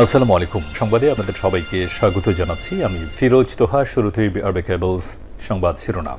আসসালামু আলাইকুম। সংবাদে আপনাদের সবাইকে স্বাগত জানাচ্ছি। আমি ফিরোজ তোহা, শুরুতেই আরবে কেবলস সংবাদ শিরোনাম।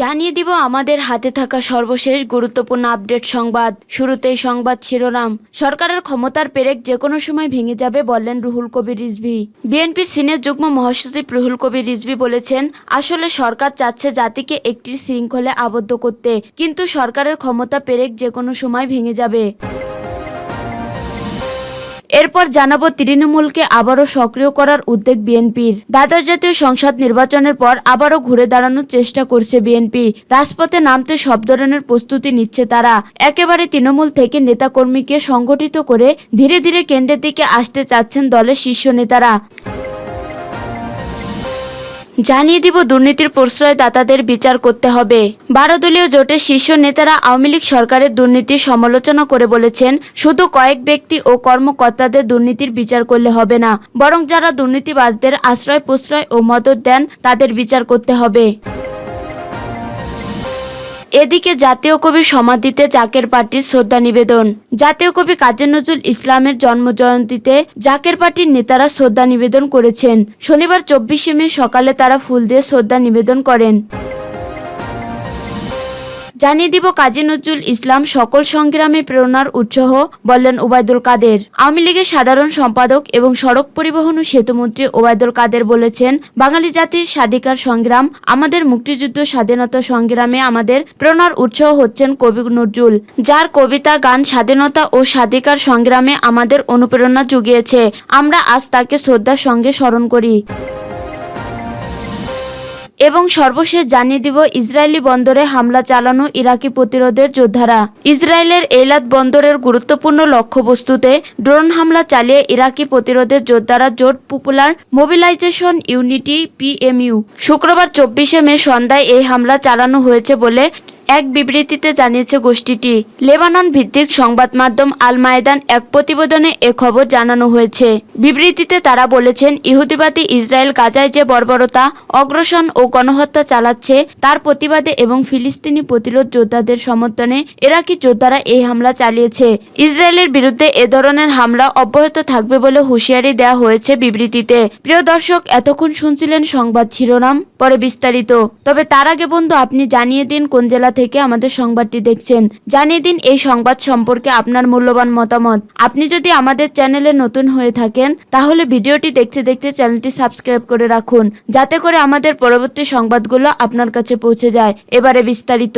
জানিয়ে দিব আমাদের হাতে থাকা সর্বশেষ গুরুত্বপূর্ণ আপডেট সংবাদ। শুরুতেই সংবাদ শিরোনাম। সরকারের ক্ষমতার পেরেক যে কোনো সময় ভেঙে যাবে বললেন রুহুল কবির রিজভি। বিএনপির সিনিয়র যুগ্ম মহাসচিব রুহুল কবির রিজভি বলেছেন, আসলে সরকার চাচ্ছে জাতিকে একটি শৃঙ্খলে আবদ্ধ করতে, কিন্তু সরকারের ক্ষমতা পেরেক যে কোনো সময় ভেঙে যাবে। এরপর জানাব তৃণমূলকে আবারও সক্রিয় করার উদ্যোগ বিএনপির। দ্বাদশ জাতীয় সংসদ নির্বাচনের পর আবারও ঘুরে দাঁড়ানোর চেষ্টা করছে বিএনপি। রাজপথে নামতে সব ধরনের প্রস্তুতি নিচ্ছে তারা। একেবারে তৃণমূল থেকে নেতাকর্মীকে সংগঠিত করে ধীরে ধীরে কেন্দ্রের দিকে আসতে চাচ্ছেন দলের শীর্ষ নেতারা। জানিয়ে দিব দুর্নীতির প্রশ্রয়দাতাদের বিচার করতে হবে। বারো দলীয় জোটের শীর্ষ নেতারা আওয়ামী লীগ সরকারের দুর্নীতির সমালোচনা করে বলেছেন, শুধু কয়েক ব্যক্তি ও কর্মকর্তাদের দুর্নীতির বিচার করলে হবে না, বরং যারা দুর্নীতিবাজদের আশ্রয় প্রশ্রয় ও মদত দেন, তাদের বিচার করতে হবে। এদিকে জাতীয় কবির সমাধিতে জাকের পার্টির শ্রদ্ধা নিবেদন। জাতীয় কবি কাজী নজরুল ইসলামের জন্ম জয়ন্তীতে জাকের পার্টির নেতারা শ্রদ্ধা নিবেদন করেছেন। শনিবার চব্বিশে মে সকালে তারা ফুল দিয়ে শ্রদ্ধা নিবেদন করেন। জানিয়ে দিব কাজী নজরুল ইসলাম সকল সংগ্রামে প্রেরণার উৎসাহ বললেন ওবায়দুল কাদের। আওয়ামী লীগের সাধারণ সম্পাদক এবং সড়ক পরিবহন ও সেতুমন্ত্রী ওবায়দুল কাদের বলেছেন, বাঙালি জাতির স্বাধিকার সংগ্রাম, আমাদের মুক্তিযুদ্ধ স্বাধীনতা সংগ্রামে আমাদের প্রেরণার উৎসাহ হচ্ছেন কবি নজরুল, যার কবিতা, গান, স্বাধীনতা ও স্বাধিকার সংগ্রামে আমাদের অনুপ্রেরণা জুগিয়েছে। আমরা আজ তাকে শ্রদ্ধার সঙ্গে স্মরণ করি। এবং সর্বশেষ জানিয়ে দিব, ইসরায়েলি বন্দরে হামলা চালানো ইরাকি প্রতিরোধের যোদ্ধারা। ইসরায়েলের এলাদ বন্দরের গুরুত্বপূর্ণ লক্ষ্যবস্তুতে ড্রোন হামলা চালিয়ে ইরাকি প্রতিরোধের যোদ্ধারা জোট পপুলার মোবিলাইজেশন ইউনিটি, পিএমইউ। শুক্রবার চব্বিশে মে সন্ধ্যায় এই হামলা চালানো হয়েছে বলে এক বিবৃতিতে জানিয়েছে গোষ্ঠীটি, লেবানন ভিত্তিক সংবাদ মাধ্যম আল মায়দান এক প্রতিবেদনে এ খবর জানানো হয়েছে। বিবৃতিতে তারা বলেছেন, ইহুদিবাদী ইসরায়েল গাজায় যে বর্বরতা, অগ্রসন ও গণহত্যা চালাচ্ছে, তার প্রতিবাদে এবং ফিলিস্তিনি প্রতিরোধ যোদ্ধাদের সমর্থনে ইরাকি যোদ্ধারা এই হামলা চালিয়েছে। ইসরায়েলের বিরুদ্ধে এ ধরনের হামলা অব্যাহত থাকবে বলে হুঁশিয়ারি দেওয়া হয়েছে বিবৃতিতে। প্রিয় দর্শক, এতক্ষণ শুনছিলেন সংবাদ শিরোনাম, পরে বিস্তারিত। তবে তার আগে বন্ধু, আপনি জানিয়ে দিন কোন জেলা থেকে আমাদের সংবাদটি দেখছেন। জানিয়ে দিন এই সংবাদ সম্পর্কে আপনার মূল্যবান মতামত। আপনি যদি আমাদের চ্যানেলে নতুন হয়ে থাকেন, তাহলে ভিডিওটি দেখতে দেখতে চ্যানেলটি সাবস্ক্রাইব করে রাখুন, যাতে করে আমাদের পরবর্তী সংবাদগুলো আপনার কাছে পৌঁছে যায়। এবারে বিস্তারিত।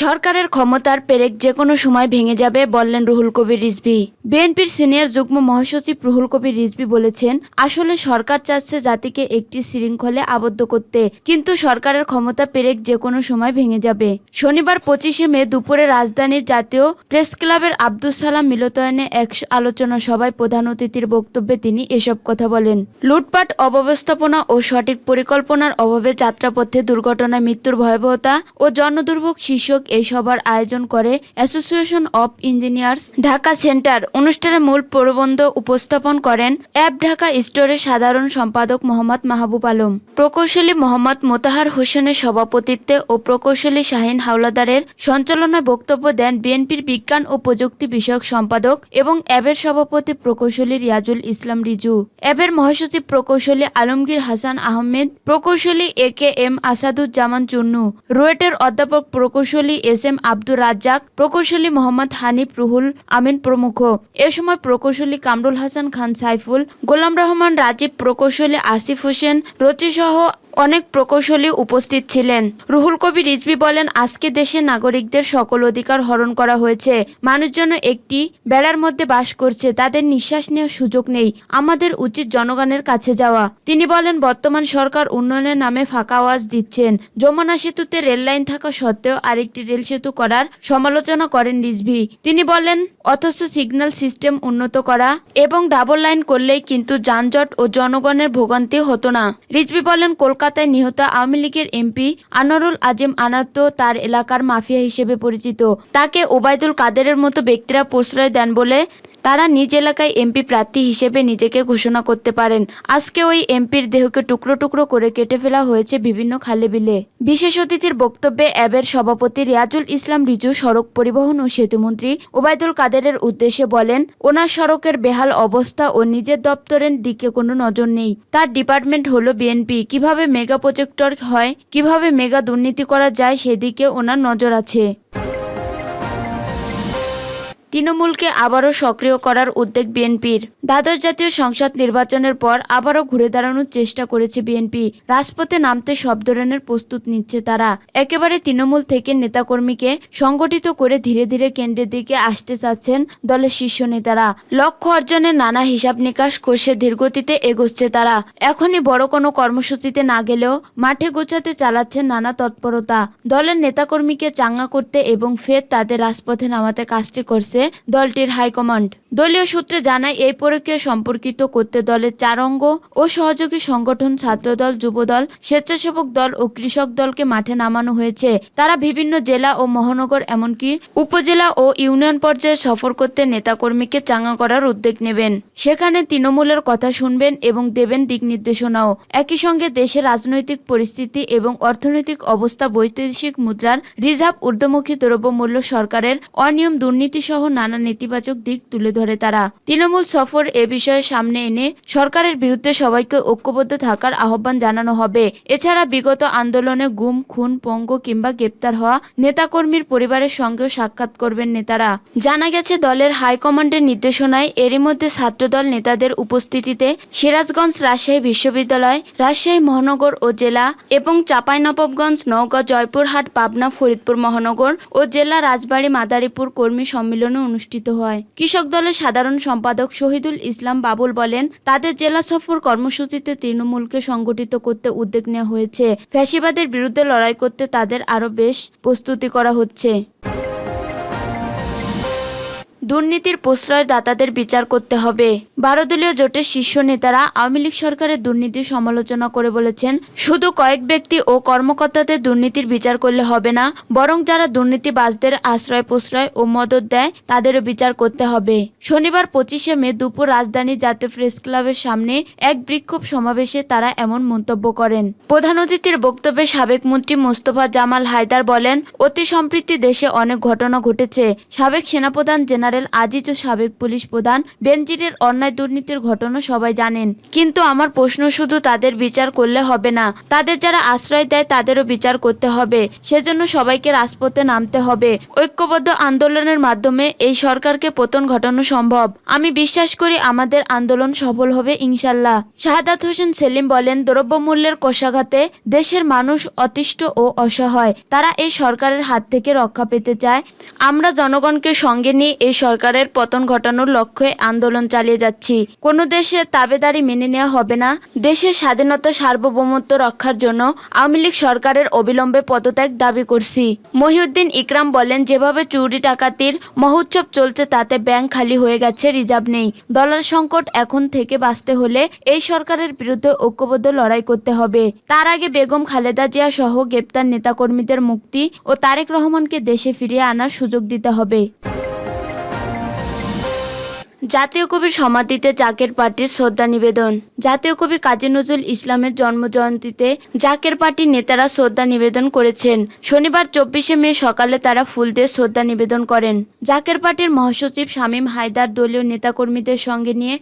সরকারের ক্ষমতার পেরেক যে কোনো সময় ভেঙে যাবে, বললেন রুহুল কবির রিজভি। বিএনপির সিনিয়র যুগ্ম মহাসচিব রুহুল কবির রিজভি বলেছেন, আসলে সরকার চাচ্ছে জাতিকে একটি শৃঙ্খলে আবদ্ধ করতে, কিন্তু সরকারের ক্ষমতা পেরেক যে কোনো সময় ভেঙে যাবে। শনিবার পঁচিশে মে দুপুরে রাজধানীর জাতীয় প্রেস ক্লাবের আব্দুল সালাম মিলতায়নে এক আলোচনা সভায় প্রধান অতিথির বক্তব্যে তিনি এসব কথা বলেন। লুটপাট, অব্যবস্থাপনা ও সঠিক পরিকল্পনার অভাবে যাত্রাপথে দুর্ঘটনায় মৃত্যুর ভয়াবহতা ও জনদুর্ভোগ শীর্ষক এই সভার আয়োজন করে association of engineers Dhaka centre. অনুষ্ঠানে মূল প্রবন্ধ উপস্থাপন করেন অ্যাপ ঢাকা স্টোরের সাধারণ সম্পাদক মোহাম্মদ মাহবুব আলম। প্রকৌশলী মোহাম্মদ মোতাহার হোসেনের সভাপতিত্বে ও প্রকৌশলী শাহিন হাওলাদারের সঞ্চালনায় বক্তব্য দেন বিএনপির বিজ্ঞান ও প্রযুক্তি বিষয়ক সম্পাদক এবং অ্যাবের সভাপতি প্রকৌশলী রিয়াজুল ইসলাম রিজু। অ্যাবের মহাসচিব প্রকৌশলী আলমগীর হাসান আহমেদ, প্রকৌশলী A K M Asaduzzaman Chunnu. রুয়েটের অধ্যাপক প্রকৌশলী এস এম আব্দুর রাজ্জাক, প্রকৌশলী মোহাম্মদ হানিফ, রুহুল আমিন প্রমুখ। এ সময় প্রকৌশলী কামরুল হাসান খান, সাইফুল, গোলাম রহমান রাজীব, প্রকৌশলী আসিফ হোসেন রচিসহ অনেক প্রকৌশলী উপস্থিত ছিলেন। রুহুল কবির রিজভি বলেন, আজকে দেশের নাগরিকদের সকল অধিকার হরণ করা হয়েছে। মানুষ যেন একটি বেড়ার মধ্যে বাস করছে, তাদের নিঃশ্বাস নেওয়ার সুযোগ নেই। আমাদের উচিত জনগণের কাছে যাওয়া। তিনি বলেন, বর্তমান সরকার উন্নয়নের নামে ফাঁকা আওয়াজ দিচ্ছেন। যমুনা সেতুতে রেল লাইন থাকা সত্ত্বেও আরেকটি রেল সেতু করার সমালোচনা করেন রিজভি। তিনি বলেন, অথচ সিগন্যাল সিস্টেম উন্নত করা এবং ডাবল লাইন করলেই কিন্তু যানজট ও জনগণের ভোগান্তি হতো না। রিজভি বলেন কলকাতায় নিহত আওয়ামী লীগের এমপি আনোয়ারুল আজিম আনাত তার এলাকার মাফিয়া হিসেবে পরিচিত। তাকে ওবায়দুল কাদেরের মতো ব্যক্তিরা প্রশ্রয় দেন বলে তারা নিজ এলাকায় এমপি প্রার্থী হিসেবে নিজেকে ঘোষণা করতে পারেন। আজকে ওই এমপির দেহকে টুকরো টুকরো করে কেটে ফেলা হয়েছে বিভিন্ন খালে বিলে। বিশেষ অতিথির বক্তব্যে অ্যাবের সভাপতি রিয়াজুল ইসলাম রিজু সড়ক পরিবহন ও সেতুমন্ত্রী ওবায়দুল কাদেরের উদ্দেশ্যে বলেন, ওনার সড়কের বেহাল অবস্থা ও নিজের দপ্তরের দিকে কোনো নজর নেই। তার ডিপার্টমেন্ট হলো বিএনপি। কীভাবে মেগা প্রজেক্টর হয়, কীভাবে মেগা দুর্নীতি করা যায় সেদিকে ওনার নজর আছে। তৃণমূলকে আবারও সক্রিয় করার উদ্যোগ বিএনপির। দ্বাদশ জাতীয় সংসদ নির্বাচনের পর আবারও ঘুরে দাঁড়ানোর চেষ্টা করেছে বিএনপি। রাজপথে নামতে সব ধরনের প্রস্তুত নিচ্ছে তারা। একেবারে তৃণমূল থেকে নেতাকর্মীকে সংগঠিত করে ধীরে ধীরে কেন্দ্রের দিকে আসতে চাচ্ছেন দলের শীর্ষ নেতারা। লক্ষ্য অর্জনের নানা হিসাব নিকাশ কষে ধীরগতিতে এগোচ্ছে তারা। এখনই বড় কোনো কর্মসূচিতে না গেলেও মাঠে গোছাতে চালাচ্ছেন নানা তৎপরতা। দলের নেতাকর্মীকে চাঙ্গা করতে এবং ফের তাদের রাজপথে নামাতে কাজটি করছে দলটির হাইকমান্ড। দলীয় সূত্রে জানায়, এই প্রক্রিয়া সম্পর্কিত করতে দলের চার অঙ্গ ও সহযোগী সংগঠন, ছাত্রদল, যুবদল, স্বেচ্ছাসেবক দল ও কৃষক দলকে মাঠে নামানো হয়েছে। তারা বিভিন্ন জেলা ও মহানগর, এমনকি উপজেলা ও ইউনিয়ন পর্যায়ে সফর করতে নেতাকর্মীকে চাঙ্গা করার উদ্যোগ নেবেন। সেখানে তৃণমূলের কথা শুনবেন এবং দেবেন দিক নির্দেশনাও। একই সঙ্গে দেশের রাজনৈতিক পরিস্থিতি এবং অর্থনৈতিক অবস্থা, বৈদেশিক মুদ্রার রিজার্ভ, ঊর্ধ্বমুখী দ্রব্যমূল্য সরকারের অনিয়ম, দুর্নীতি সহ নানা নেতিবাচক দিক তুলে ধরে তারা। তৃণমূল সফর এ বিষয়ে সামনে এনে সরকারের বিরুদ্ধে সবাইকে ঐক্যবদ্ধ থাকার আহ্বান জানানো হবে। এছাড়া বিগত আন্দোলনে গুম, খুন, পঙ্গ কিংবা গ্রেপ্তার হওয়া নেতাকর্মীর পরিবারের সঙ্গেও সাক্ষাৎ করবেন নেতারা। জানা গেছে, দলের হাইকমান্ডের নির্দেশনায় এরই মধ্যে ছাত্রদল নেতাদের উপস্থিতিতে সিরাজগঞ্জ রাজশাহী বিশ্ববিদ্যালয়, রাজশাহী মহানগর ও জেলা এবং চাঁপাইনবাবগঞ্জ, নওগাঁ, জয়পুরহাট, পাবনা, ফরিদপুর মহানগর ও জেলা রাজবাড়ী মাদারীপুর কর্মী সম্মেলনও অনুষ্ঠিত হয়। কৃষক দলের সাধারণ সম্পাদক শহীদুল ইসলাম বাবুল বলেন, তাদের জেলা সফর কর্মসূচিতে তৃণমূলকে সংগঠিত করতে উদ্যোগ নেওয়া হয়েছে। ফ্যাসিবাদের বিরুদ্ধে লড়াই করতে তাদের আরও বেশ প্রস্তুতি করা হচ্ছে। দুর্নীতির প্রশ্রয়দাতাদের বিচার করতে হবে। বারো দলীয় জোটের শীর্ষ নেতারা আওয়ামী লীগ সরকারের দুর্নীতির সমালোচনা করে বলেছেন, শুধু কয়েক ব্যক্তি ও কর্মকর্তাদের দুর্নীতির বিচার করলে হবে না, বরং যারা দুর্নীতিবাজদের আশ্রয় প্রশ্রয় ও মদত দেয়, তাদেরও বিচার করতে হবে। শনিবার পঁচিশে মে দুপুর রাজধানী জাতীয় প্রেস ক্লাবের সামনে এক বিক্ষোভ সমাবেশে তারা এমন মন্তব্য করেন। প্রধান অতিথির বক্তব্যে সাবেক মন্ত্রী মোস্তফা জামাল হায়দার বলেন, অতি সম্প্রীতি দেশে অনেক ঘটনা ঘটেছে। সাবেক সেনাপ্রধান জেনারেল আজিজ ও সাবেক পুলিশ প্রধান বেনজিরের অন্যায় দুর্নীতির ঘটনা সবাই জানেন। কিন্তু আমার প্রশ্ন শুধু তাদের বিচার করলে হবে না, তাদের যারা আশ্রয় দেয় তাদেরও বিচার করতে হবে। সেজন্য সবাইকে রাজপথে নামতে হবে। ঐক্যবদ্ধ আন্দোলনের মাধ্যমে এই সরকারকে পতন ঘটানো সম্ভব। আমি বিশ্বাস করি আমাদের আন্দোলন সফল হবে, ইনশাল্লাহ। শাহাদাত হোসেন সেলিম বলেন, দ্রব্যমূল্যের কষাঘাতে দেশের মানুষ অতিষ্ঠ ও অসহায়। তারা এই সরকারের হাত থেকে রক্ষা পেতে চায়। আমরা জনগণকে সঙ্গে নিয়ে এই সরকারের পতন ঘটানোর লক্ষ্যে আন্দোলন চালিয়ে যাচ্ছি। কোনো দেশের তাবেদারি মেনে নেওয়া হবে না। দেশের স্বাধীনতা সার্বভৌমত্ব রক্ষার জন্য আওয়ামী লীগ সরকারের অবিলম্বে পদত্যাগ দাবি করছি। মহিউদ্দিন ইকরাম বলেন, যেভাবে চুরি, ডাকাতির মহোৎসব চলছে, তাতে ব্যাংক খালি হয়ে গেছে, রিজার্ভ নেই। ডলার সংকট এখন থেকে বাঁচতে হলে এই সরকারের বিরুদ্ধে ঐক্যবদ্ধ লড়াই করতে হবে। তার আগে বেগম খালেদা জিয়া সহ গ্রেপ্তার নেতাকর্মীদের মুক্তি ও তারেক রহমানকে দেশে ফিরিয়ে আনার সুযোগ দিতে হবে। জাতীয় কবির সমাধিতে জাকের পার্টির শ্রদ্ধা নিবেদন। জাতীয় কবি কাজী নজরুল ইসলামের জন্মজয়ন্তীতে জাকের পার্টির নেতারা শ্রদ্ধা নিবেদন করেছেন। শনিবার চব্বিশে মে সকালে তারা ফুল দিয়ে শ্রদ্ধা নিবেদন করেন। জাকের পার্টির মহাসচিব শামীম হায়দার দলীয় নেতাকর্মীদের সঙ্গে নিয়ে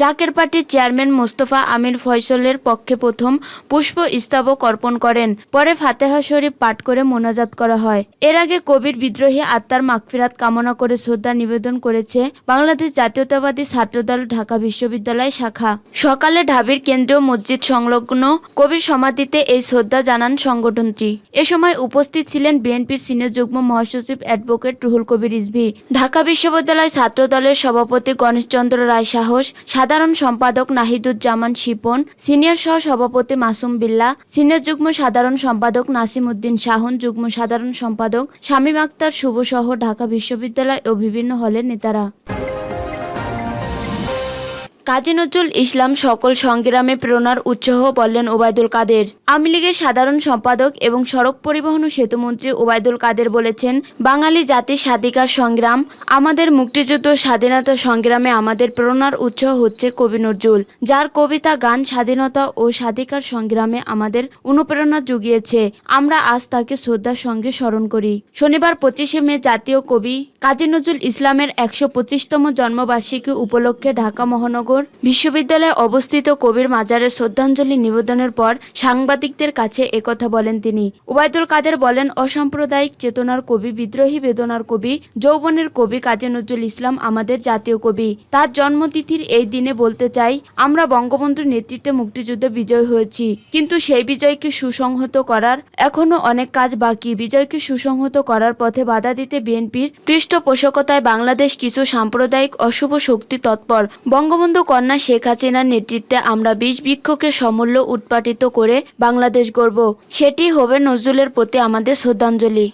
জাকের পার্টির চেয়ারম্যান মোস্তফা আমির ফয়সলের পক্ষে প্রথম পুষ্প স্তবক অর্পণ করেন। পরে ফাতেহা শরীফ পাঠ করে মোনাজাত করা হয়। এর আগে কবির বিদ্রোহী আত্মার মাগফিরাত কামনা করে শ্রদ্ধা নিবেদন করেছে বাংলাদেশ জাতীয়তাবাদী ছাত্রদল ঢাকা বিশ্ববিদ্যালয় শাখা। সকালে ঢাবির কেন্দ্রীয় মসজিদ সংলগ্ন কবির সমাধিতে এই শ্রদ্ধা জানান সংগঠনটি। এ সময় উপস্থিত ছিলেন বিএনপির সিনিয়র যুগ্ম মহাসচিব অ্যাডভোকেট রুহুল কবির রিজভি। ঢাকা বিশ্ববিদ্যালয় ছাত্রদলের সভাপতি গণেশচন্দ্র রায় সাহস, সাধারণ সম্পাদক নাহিদুজ্জামান শিপন, সিনিয়র সহ সভাপতি মাসুম বিল্লা, সিনিয়র যুগ্ম সাধারণ সম্পাদক নাসিম উদ্দিন শাহন যুগ্ম সাধারণ সম্পাদক শামীম আক্তার, শুভ সহ ঢাকা বিশ্ববিদ্যালয় ও বিভিন্ন হলের নেতারা। কাজী নজরুল ইসলাম সকল সংগ্রামে প্রেরণার উৎসাহ বললেন ওবায়দুল কাদের। আওয়ামী লীগের সাধারণ সম্পাদক এবং সড়ক পরিবহন ও সেতুমন্ত্রী ওবায়দুল কাদের বলেছেন, বাঙালি জাতির স্বাধিকার সংগ্রাম, আমাদের মুক্তিযুদ্ধ স্বাধীনতা সংগ্রামে আমাদের প্রেরণার উৎসাহ হচ্ছে কবি নজরুল, যার কবিতা, গান, স্বাধীনতা ও স্বাধিকার সংগ্রামে আমাদের অনুপ্রেরণা জুগিয়েছে। আমরা আজ তাকে শ্রদ্ধার সঙ্গে স্মরণ করি। শনিবার পঁচিশে মে জাতীয় কবি কাজী নজরুল ইসলামের একশো পঁচিশতম জন্মবার্ষিকী উপলক্ষে ঢাকা মহানগর বিশ্ববিদ্যালয়ে অবস্থিত কবির মাজারে শ্রদ্ধাঞ্জলি নিবেদনের পর সাংবাদিকদের কাছে একথা বলেন তিনি। ওবায়দুল কাদের বলেন, অসাম্প্রদায়িক চেতনার কবি, বিদ্রোহী বেদনার কবি, যৌবনের কবি কাজী নজরুল ইসলাম আমাদের জাতীয় কবি। তার জন্মতিথির এই দিনে বলতে চাই, আমরা বঙ্গবন্ধুর নেতৃত্বে মুক্তিযুদ্ধে বিজয় হয়েছি, কিন্তু সেই বিজয়কে সুসংহত করার এখনও অনেক কাজ বাকি। বিজয়কে সুসংহত করার পথে বাধা দিতে বিএনপির পৃষ্ঠপোষকতায় বাংলাদেশ কিছু সাম্প্রদায়িক অশুভ শক্তি তৎপর। বঙ্গবন্ধু কন্যা শেখ হাসিনার নেতৃত্বে আমরা বিষ বৃক্ষকে সমূল্য উৎপাটিত করে বাংলাদেশ গড়ব। সেটি হবে নজরুলের প্রতি আমাদের শ্রদ্ধাঞ্জলি।